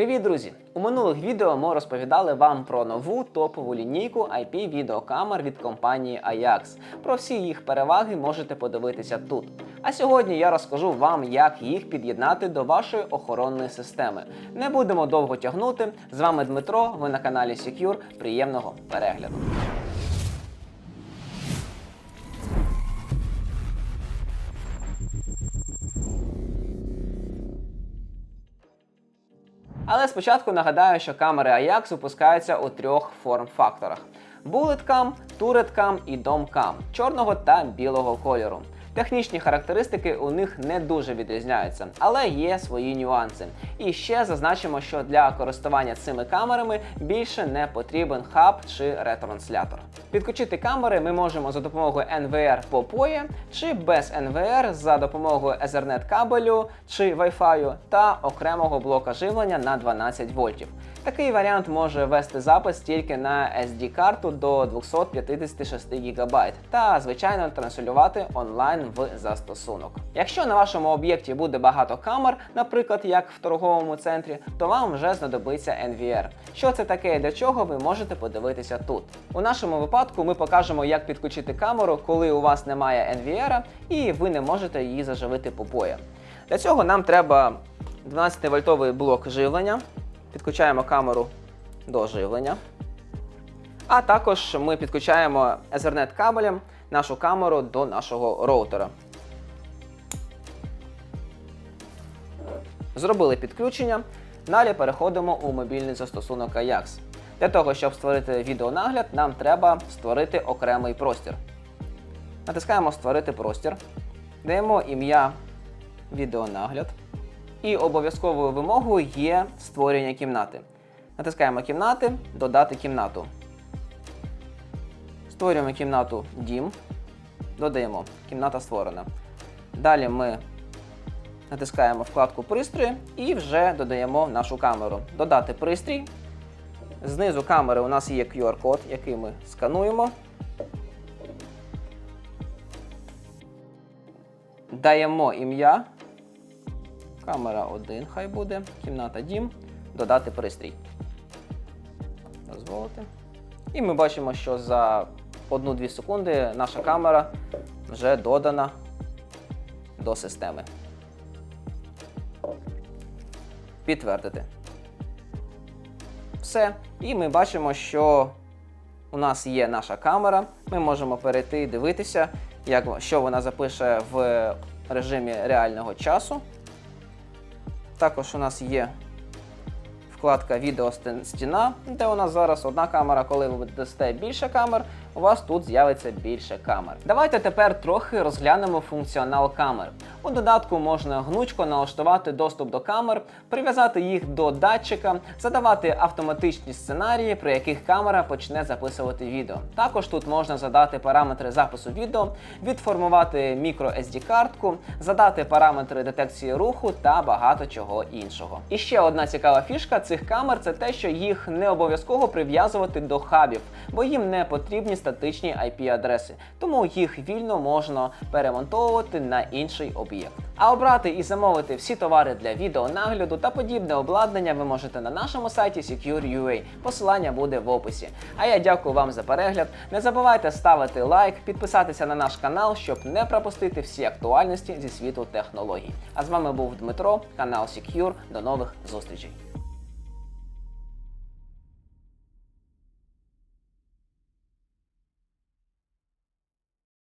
Привіт, друзі! У минулих відео ми розповідали вам про нову топову лінійку IP відеокамер від компанії Ajax. Про всі їх переваги можете подивитися тут. А сьогодні я розкажу вам, як їх під'єднати до вашої охоронної системи. Не будемо довго тягнути. З вами Дмитро. Ви на каналі Secure. Приємного перегляду. Але спочатку нагадаю, що камери Ajax випускаються у трьох форм-факторах: Bullet Cam, і Dom Cam чорного та білого кольору. Технічні характеристики у них не дуже відрізняються, але є свої нюанси. І ще зазначимо, що для користування цими камерами більше не потрібен хаб чи ретранслятор. Підключити камери ми можемо за допомогою NVR по POE чи без NVR за допомогою Ethernet кабелю чи Wi-Fi та окремого блока живлення на 12 вольтів. Такий варіант може вести запис тільки на SD-карту до 256 ГБ та, звичайно, транслювати онлайн в застосунок. Якщо на вашому об'єкті буде багато камер, наприклад, як в торговому центрі, то вам вже знадобиться NVR. Що це таке і для чого, ви можете подивитися тут. У нашому випадку ми покажемо, як підключити камеру, коли у вас немає NVR і ви не можете її заживити по POE. Для цього нам треба 12-вольтовий блок живлення. Підключаємо камеру до живлення. А також ми підключаємо Ethernet кабелем нашу камеру до нашого роутера. Зробили підключення. Далі переходимо у мобільний застосунок Ajax. Для того, щоб створити відеонагляд, нам треба створити окремий простір. Натискаємо Створити простір, даємо ім'я відеонагляд. І обов'язковою вимогою є створення кімнати. Натискаємо кімнати, додати кімнату. Створюємо кімнату Дім. Додаємо кімната створена. Далі ми натискаємо вкладку Пристрої і вже додаємо нашу камеру. Додати пристрій. Знизу камери у нас є QR-код, який ми скануємо. Даємо ім'я. Камера 1 хай буде, кімната дім, додати пристрій. Дозволити. І ми бачимо, що за 1-2 секунди наша камера вже додана до системи. Підтвердити. Все. І ми бачимо, що у нас є наша камера. Ми можемо перейти і дивитися, як, що вона запише в режимі реального часу. Також у нас є вкладка Відео стіна, де у нас зараз одна камера, коли ви дасте більше камер, у вас тут з'явиться більше камер. Давайте тепер трохи розглянемо функціонал камер. У додатку можна гнучко налаштувати доступ до камер, прив'язати їх до датчика, задавати автоматичні сценарії, при яких камера почне записувати відео. Також тут можна задати параметри запису відео, відформувати мікро SD картку, задати параметри детекції руху та багато чого іншого. І ще одна цікава фішка цих камер це те, що їх не обов'язково прив'язувати до хабів, бо їм не потрібні статичні IP-адреси, тому їх вільно можна перемонтовувати на інший об'єкт. А обрати і замовити всі товари для відеонагляду та подібне обладнання ви можете на нашому сайті Secure.ua. Посилання буде в описі. А я дякую вам за перегляд. Не забувайте ставити лайк, підписатися на наш канал, щоб не пропустити всі актуальності зі світу технологій. А з вами був Дмитро, канал Secure. До нових зустрічей.